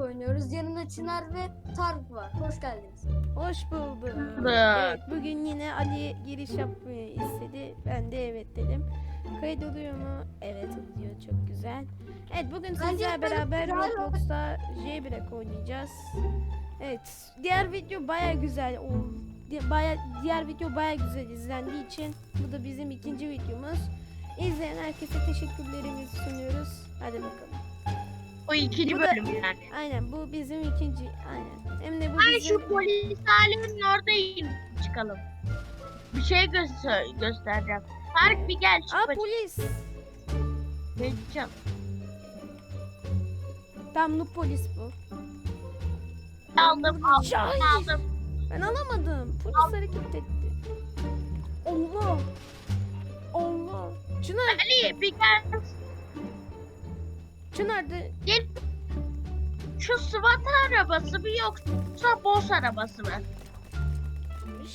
oynuyoruz. Yanında Çınar ve Tarık var. Hoş geldiniz. Hoş bulduk. Da. Evet, bugün yine Ali giriş yapmayı istedi. Ben de evet dedim. Kayıt oluyor mu? Evet oluyor. Çok güzel. Evet bugün sizlerle beraber Roblox'ta Jailbreak oynayacağız. Evet. Diğer video baya güzel oldu. Baya, diğer video baya güzel izlendiği için bu da bizim ikinci videomuz. İzleyen herkese teşekkürlerimizi sunuyoruz. Hadi bakalım. O ikinci Bu da- bölüm yani. Aynen bu bizim ikinci. Aynen. Hem de bu Hani bizim... şu polis alemin oradayım çıkalım. Bir şey göster göstereceğim. Tarık bir gel çık Aa bakayım. polis. Geçeceğim. Tam noob polis bu. Aldım aldım aldım. Ben alamadım. Polis hareket etti. Allah. Allah. Çınar, Ali bir gel. Çınar de Gel. Şu SWAT arabası mı yoksa boss arabası mı?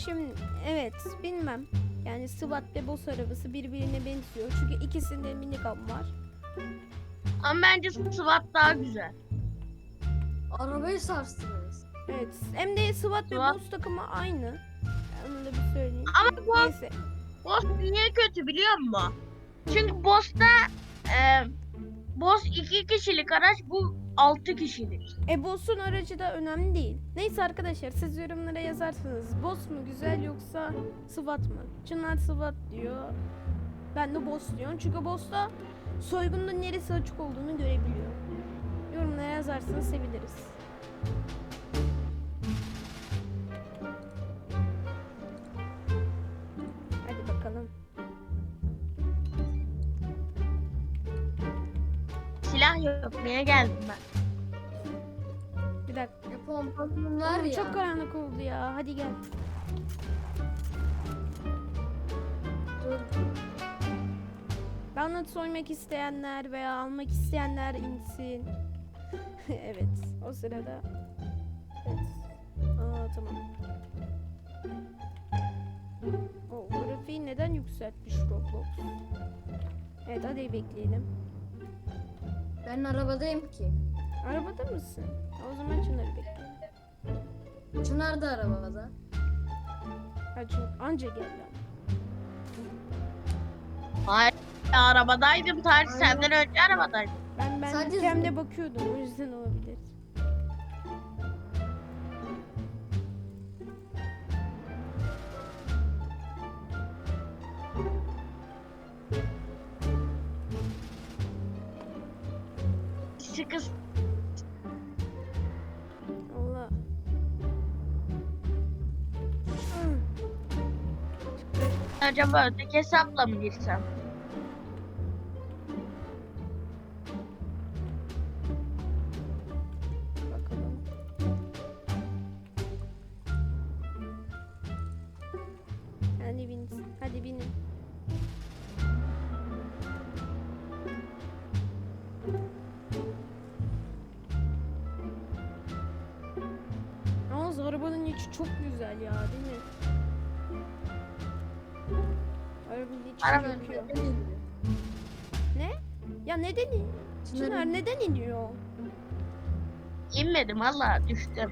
şimdi evet bilmem. Yani SWAT ve boss arabası birbirine benziyor. Çünkü ikisinde minigun var. Ama bence SWAT daha güzel. Arabayı sarstınız. Evet. Hem de SWAT ve boss takımı aynı. Onu da bir söyleyeyim. Ama boss, Neyse. boss niye kötü biliyor musun? Çünkü boss'ta e, boss iki kişilik araç bu altı kişilik. E boss'un aracı da önemli değil. Neyse arkadaşlar siz yorumlara yazarsınız. Boss mu güzel yoksa SWAT mı? Çınar SWAT diyor. Ben de boss diyorum. Çünkü boss'ta soygunun neresi açık olduğunu görebiliyor. Yorumlara yazarsanız seviniriz. Niye geldim ben? Bir dakika. E, pompalım var Oğlum ya. Çok karanlık oldu ya. Hadi gel. Dur. Bana soymak isteyenler veya almak isteyenler insin. evet, o sırada. Evet. Aa tamam. O grafiği neden yükseltmiş Roblox? Evet hadi bekleyelim. Ben arabadayım ki. Arabada mısın? O zaman Çınar'ı bekleyelim. Çınar da arabada. Ha, anca geldi. Hayır. Arabadaydım Aynen. senden önce arabadaydım. Ben ben Sadece- bakıyordum o yüzden olabilir. Sıkı Allah. Acaba öteki hesapla mı girsem? Değil mi? Arabanın içi Arabanın yakıyor. Neden indi? Ne? Ya neden? in- Çınar Çınar neden iniyor? İnmedim valla düştüm.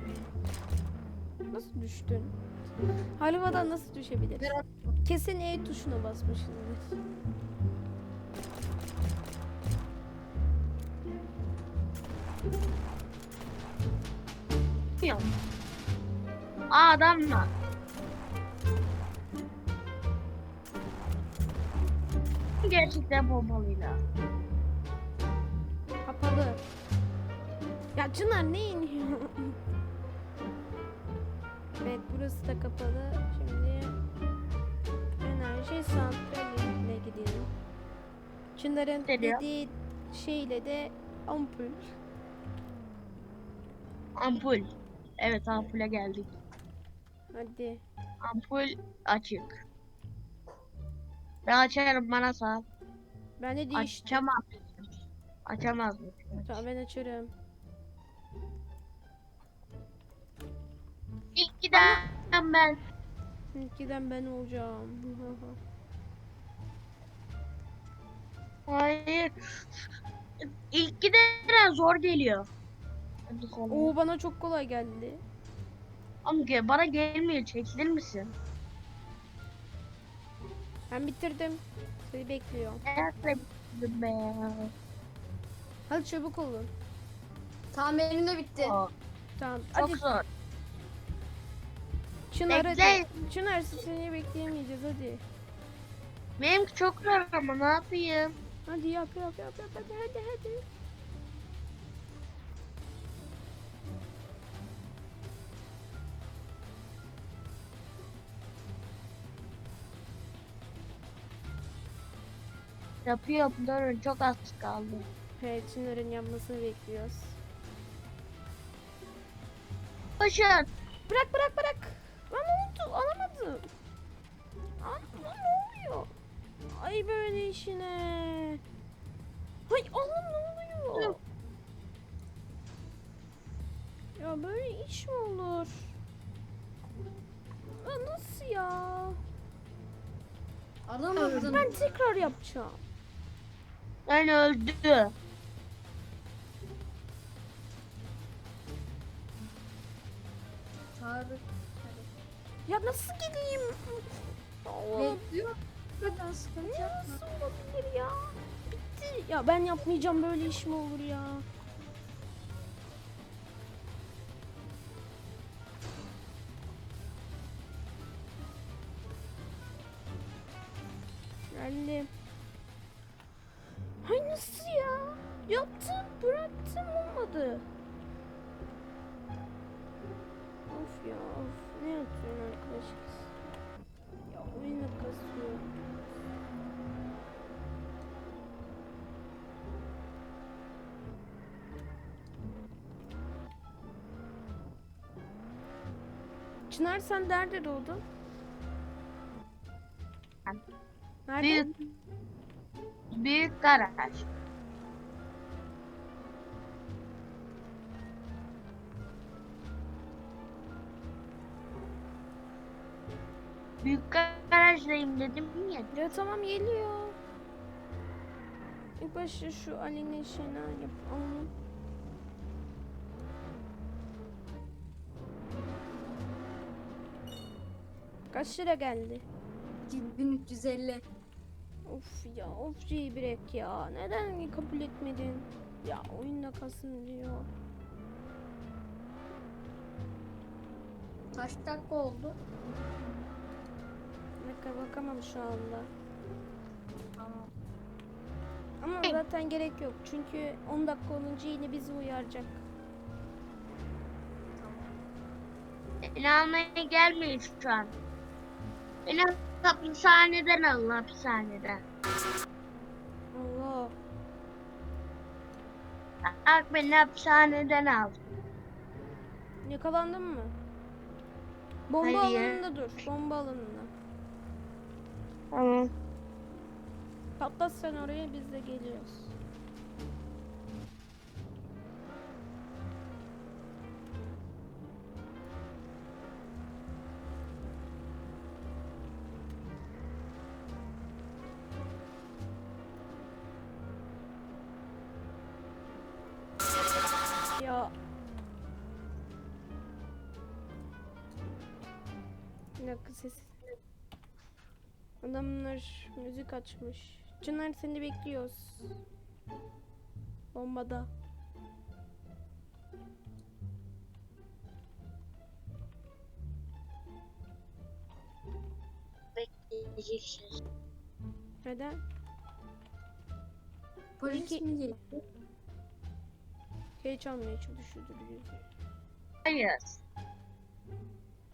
Nasıl düştün? Havadan nasıl düşebilir? Kesin E tuşuna basmışsındır. Yok. Aa adam var. Gerçekten pompalıyla. Kapalı. Ya Çınar ne iniyor? evet burası da kapalı. Şimdi enerji santraline gidelim. Çınar'ın Geliyor. dediği şeyle de ampul. Ampul. Evet ampule geldik. Hadi. Ampul açık. Ben açarım bana sağ. Ben de değiş. Açamaz. Açamaz? Tamam ben açarım. İlk giden ben. İlkiden ben olacağım. Hayır. İlk giden zor geliyor. Oo bana çok kolay geldi. Ama bana gelmiyor çekilir misin? Ben bitirdim. Seni bekliyorum. Nerede bitirdin be? Hadi çabuk olun. Tamam benim de bitti. Aa, Tamam. Çok Hadi zor. Çınar Bekle. hadi. Çınar seni bekleyemeyeceğiz hadi. Benimki çok zor ama ne yapayım? Hadi yap yap yap yap hadi hadi hadi. Yapıyorum durun çok az kaldı. Evet Çınar'ın yapmasını bekliyoruz. Koşun. Bırak bırak bırak. Lan ne oldu? Alamadım. Lan lan ne oluyor? Ay böyle işine. Hay Allah'ım ne oluyor? Ya böyle iş mi olur? Ya nasıl ya? Alamadın. Ben tekrar yapacağım. Ben öldü. Tarık. Ya nasıl gideyim? Allah. Bekliyor. Kadar sıkıntı yapma. nasıl olabilir ya? Bitti. Ya ben yapmayacağım böyle iş mi olur ya? Geldim. Olmadı. Of ya of. Ne yapıyorsun arkadaş kız? Ya oyunu kasıyor. Çınar sen nerede doğdun? Ben- Nerede? Büyük büyük garaj. Büyük garajdayım dedim ya. Ya tamam geliyor. İlk başta şu Ali'nin şeyini yapalım. Kaç lira geldi? 2350. Of ya of Ceybirek ya. Neden kabul etmedin? Ya oyunda kalsın diyor. Kaç dakika oldu? Dakika bakamam şu anda. Tamam. Ama zaten gerek yok. Çünkü 10 dakika olunca yine bizi uyaracak. Beni almaya gelmeyin şu an. Beni hapishaneden alın hapishaneden. Allah. Bak beni hapishaneden al. Yakalandın mı? Bomba Hayır. alanında dur. Bomba alanında. Tamam. Patlat sen oraya biz de geliyoruz. Ya. Bir dakika ses. Adamlar müzik açmış. Çınar seni bekliyoruz. Bombada. Bekleyeceksiniz. Neden? Polis Peki- mi geliyor? Şey çalmaya çalışıyordur yüzü. Hayır.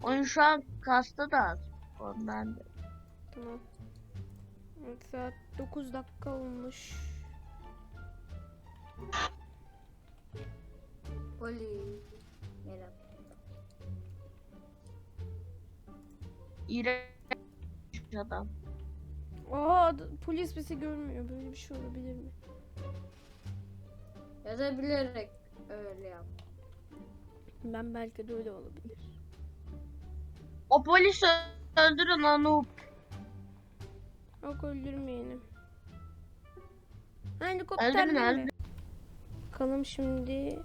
Oyun şu an kasta da az. Ondan da. Tamam. Evet, saat 9 dakika olmuş. Polis. Merhaba. İğrenç adam. Aa polis bizi görmüyor. Böyle bir şey olabilir mi? Ya da bilerek öyle yap. Ben belki de öyle olabilir. O polisi öldürün onu. Yok öldürmeyelim. Helikopter mi? öldürün. Bakalım şimdi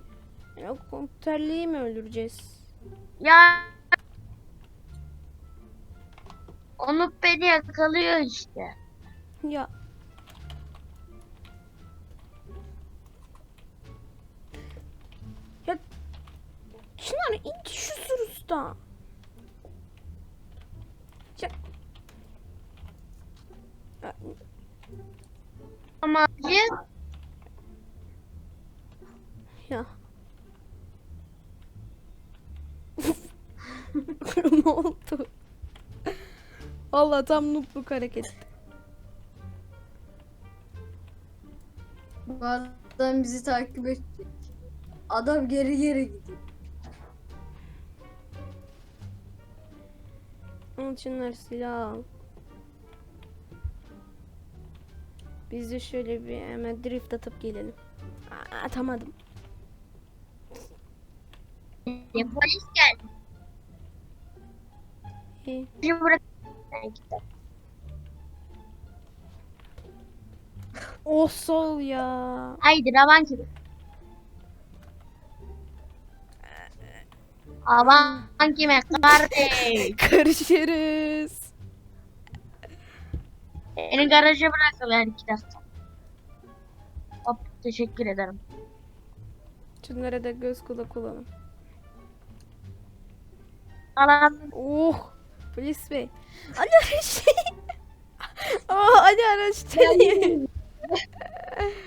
Ya komiserliği mi öldüreceğiz? Ya onu beni yakalıyor işte. Ya. Ya Çınar indi şu surusta. Ya. Ya, Ama ya. ne oldu? Vallahi tam nutluk hareket. Bu adam bizi takip edecek. Adam geri geri gidiyor. Al Çınar silah al. Biz de şöyle bir hemen drift atıp gelelim. Aa, atamadım. Ya polis geldi. İyi. Şimdi bırak. Oh sol ya. Haydi ravan gibi. Aman kime kardeş. Karışırız. Beni garaja bırakıver iki dakika. Hop teşekkür ederim. Şunlara da göz kulak olalım. Alan Oh. Polis bey. Ali araç. Aa Ali araç.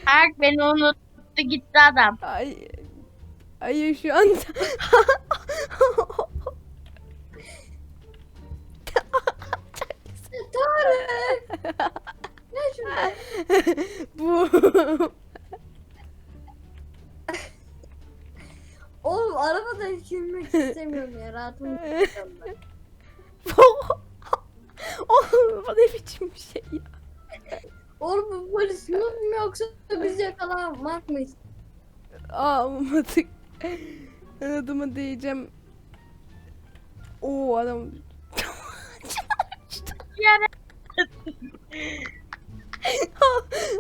Berk beni unuttu gitti adam. Ay. Ay şu anda. Aa olmadık. Ben adımı diyeceğim. Oo adam. Yani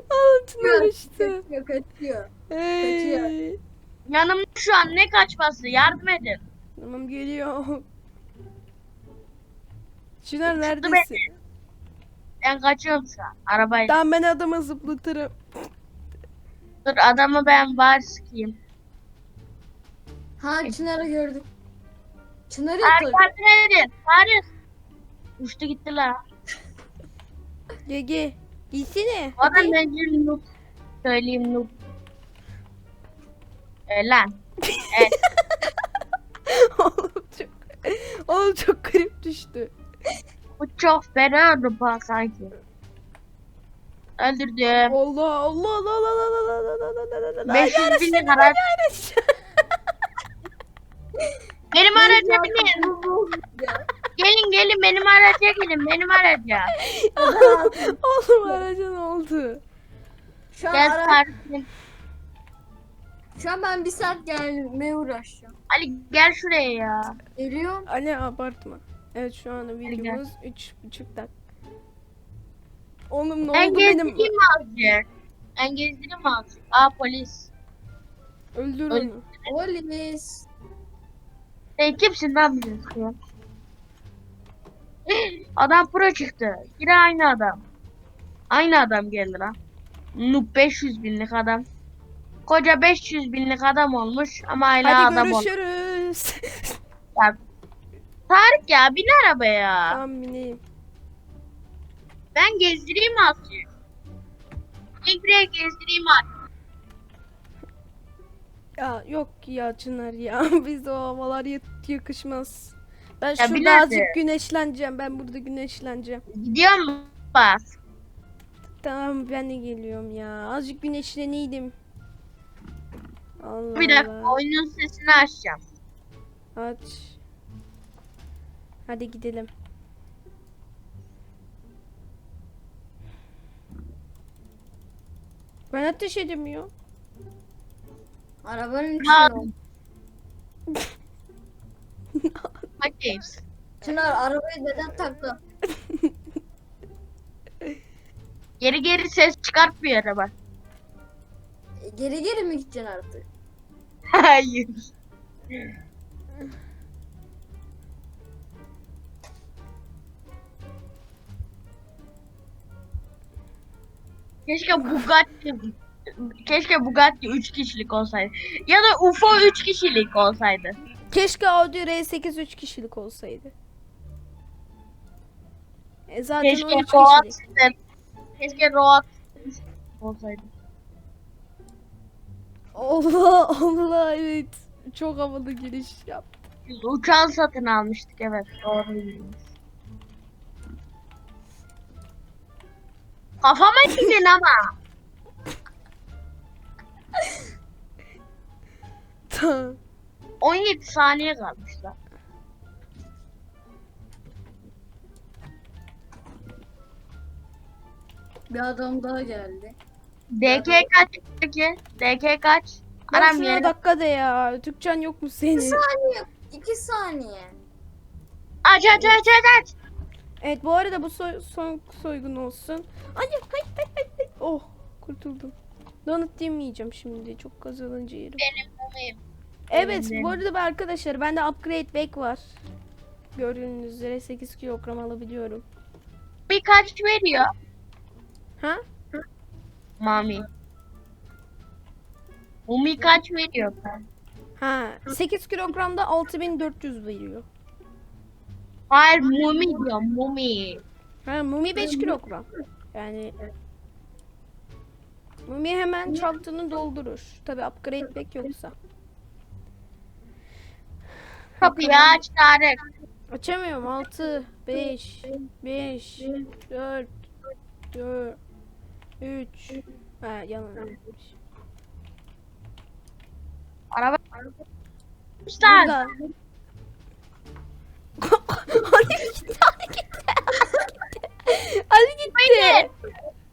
Altına düştü. Kaçıyor kaçıyor. Hey. yanımda şu an ne kaçması yardım edin. Tamam geliyor. Çınar neredesin? Ben kaçıyorum şu an arabayla. Tamam ben adamı zıplatırım. Dur adamı ben var sıkayım. Ha Çınar'ı gördüm. Çınar'ı Berk yakaladı. yardım edin. Paris. Uçtu gitti la. Gege. Gitsene. O da Hadi. bence noob. Söyleyeyim noob. Ee, lan. Evet. Oğlum çok, oğlum çok garip düştü. Bu çok fena rupa sanki. Öldürdüm. Allah Allah Allah Allah Allah Allah Allah Allah Allah Allah 500 binlik araç. Benim araca binin. Gelin gelin benim araca gelin benim araca. Oğlum araca ne oldu? Şu an, Gel ara, şu an ben bir saat gelmeye uğraşacağım. Ali gel şuraya ya. Geliyorum. Ali abartma. Evet şu anda videomuz 3,5 dakika. Oğlum ne Ben oldu benim? gezdireyim mi azıcık? Ben gezdireyim azıcık? Aa polis. Öldür Öl- onu. Polis. Sen kimsin lan sıkıyor? Adam pro çıktı. Yine aynı adam. Aynı adam geldi lan. Noob 500 binlik adam. Koca 500 binlik adam olmuş ama hala Hadi adam olmuş. görüşürüz. Tarık ya bin arabaya. tamam bineyim. Ben gezdireyim azıcık. Buraya gezdireyim azıcık. Ya yok ya Çınar ya. Biz o havalar ya- yakışmaz. Ben şurada azıcık güneşleneceğim. Ben burada güneşleneceğim. Gidiyor mu? Bak. Tamam ben de geliyorum ya. Azıcık güneşleneydim. Allah Bir dakika Allah. oyunun sesini açacağım. Aç. Hadi gidelim. Ben ateş edemiyor. Arabanın Ha. içine ol. Bakayım. Çınar arabayı neden taktı? Geri geri ses çıkartmıyor araba. E, Geri geri mi gideceksin artık? Hayır. Keşke Bugatti Keşke Bugatti 3 kişilik olsaydı. Ya da UFO 3 kişilik olsaydı. Keşke Audi R8 3 kişilik olsaydı. E zaten Keşke o 3 Roat kişilik. Keşke Roat olsaydı. Allah Allah evet. Çok havalı giriş yap. Biz uçağın satın almıştık evet doğru Kafama gidin ama. Tamam. 17 saniye kalmışlar. Bir adam daha geldi. DK kaç peki? DK kaç? Bak Aram şuna yeri. dakika de ya. Türkçen yok mu Bir senin? saniye. iki saniye. Aç aç aç aç aç. Evet bu arada bu soy, son soygun olsun. Ay ay ay ay ay. Oh kurtuldum. Donut yemeyeceğim şimdi. Çok kazanınca yerim. Benim benim. Evet benim. bu arada arkadaşlar bende upgrade bag var. Gördüğünüz üzere 8 kilogram alabiliyorum. Birkaç veriyor. Ha? Mami. Umi kaç veriyor? Ha. 8 kilogramda 6400 veriyor. Hayır Mumi diyor Mumi. Ha Mumi 5 kilogram. Yani Mumi hemen çantanı doldurur. Tabi upgrade bag yoksa. Kapıyı aç Tarık. Açamıyorum. 6 5 5 4 4 3 Ha yanılmış. Araba. Burada. Hadi gitti, hadi gitti. Hadi gitti.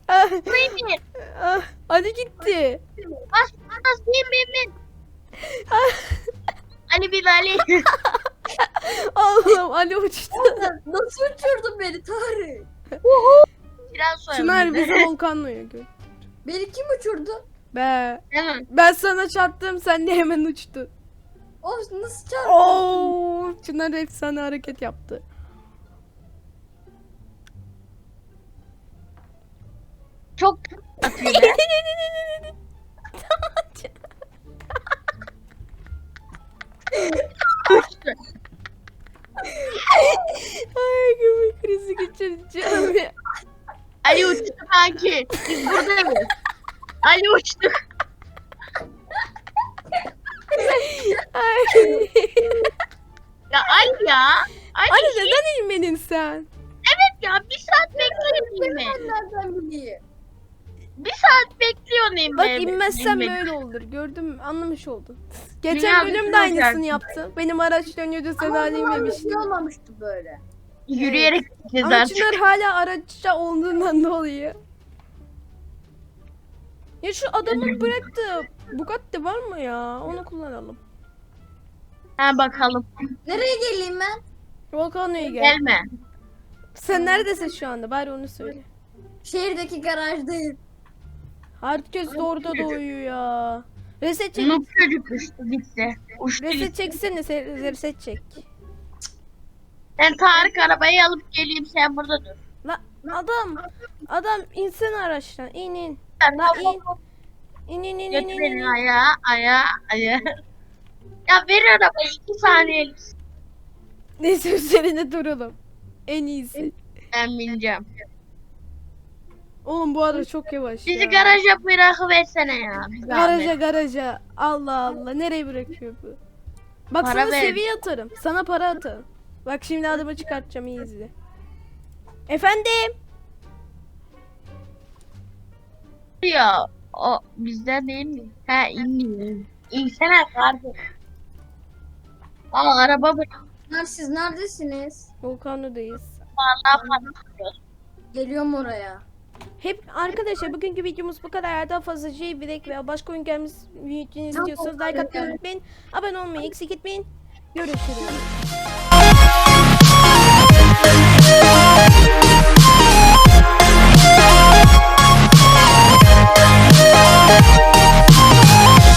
Ah, Buyurun. ah, Hadi gitti. Bas bas bin bin bin. Ali bin Ali. Allah'ım Ali uçtu. Nasıl uçurdun beni Tarık? Biraz sonra. Çınar bizi volkanla gör. Beni kim uçurdu? Be. Hemen. Ben sana çarptım sen de hemen uçtun. O nasıl çarptı? Oo, Çınar efsane hareket yaptı. Çok atıyor be. Ay gümrük krizi geçireceğim ya. Ali uçtu kanki. Biz buradayız. Ali uçtu. Ay. Ya Ali ya. Ali, Ali neden inmedin sen? evet ya bir saat? Ben nereden bileyim? Bir saat bekliyor inme. Bak inmezsem inme. böyle olur. Gördüm anlamış oldun. Geçen Dünya bölüm bütün de aynısını olacaksın. yaptı. Benim araç dönüyordu sen Ama hala o zaman inmemiştin. şey olmamıştı böyle. Yürüyerek gideceğiz Ama artık. Çınar hala araçta olduğundan dolayı. Ya şu adamın bıraktığı Bugatti var mı ya? Onu kullanalım. Ha bakalım. Nereye geleyim ben? Volcano'ya gel. Gelme. Sen neredesin şu anda? Bari onu söyle. Şehirdeki garajdayım. Herkes de orada da uyuyor ya. Reset çek. Noob çocuk uçtu gitti. Uçtu Reset gitti. çeksene. se- Reset çek. Ben Tarık arabayı alıp geleyim sen burada dur. La adam. Adam insin araçtan. İn in. La in. İn in in in Götür in. beni in. ayağa ayağa ayağa. Ya ver arabayı iki saniyelik. Neyse üzerine duralım. En iyisi. Ben bineceğim. Oğlum bu arada çok yavaş Bizi ya. garaja bırakıversene ya. bir zahmet. Garaja garaja. Allah Allah. Nereye bırakıyor bu? Bak Para sana ver. seviye atarım. Sana para atarım. Bak şimdi adımı çıkartacağım iyi izle. Efendim? Ya o bizden değil mi? Ha İngiliz. İnsene kardeşim. Aa araba mı? Lan siz neredesiniz? Volkanlı'dayız. Vallahi patlatıyor. Geliyorum oraya. Hep arkadaşlar bugünkü videomuz bu kadar. Daha fazla şey, J Black veya başka oyun gelmemiz videoyu izliyorsanız like atmayı unutmayın. Abone olmayı eksik etmeyin. Görüşürüz.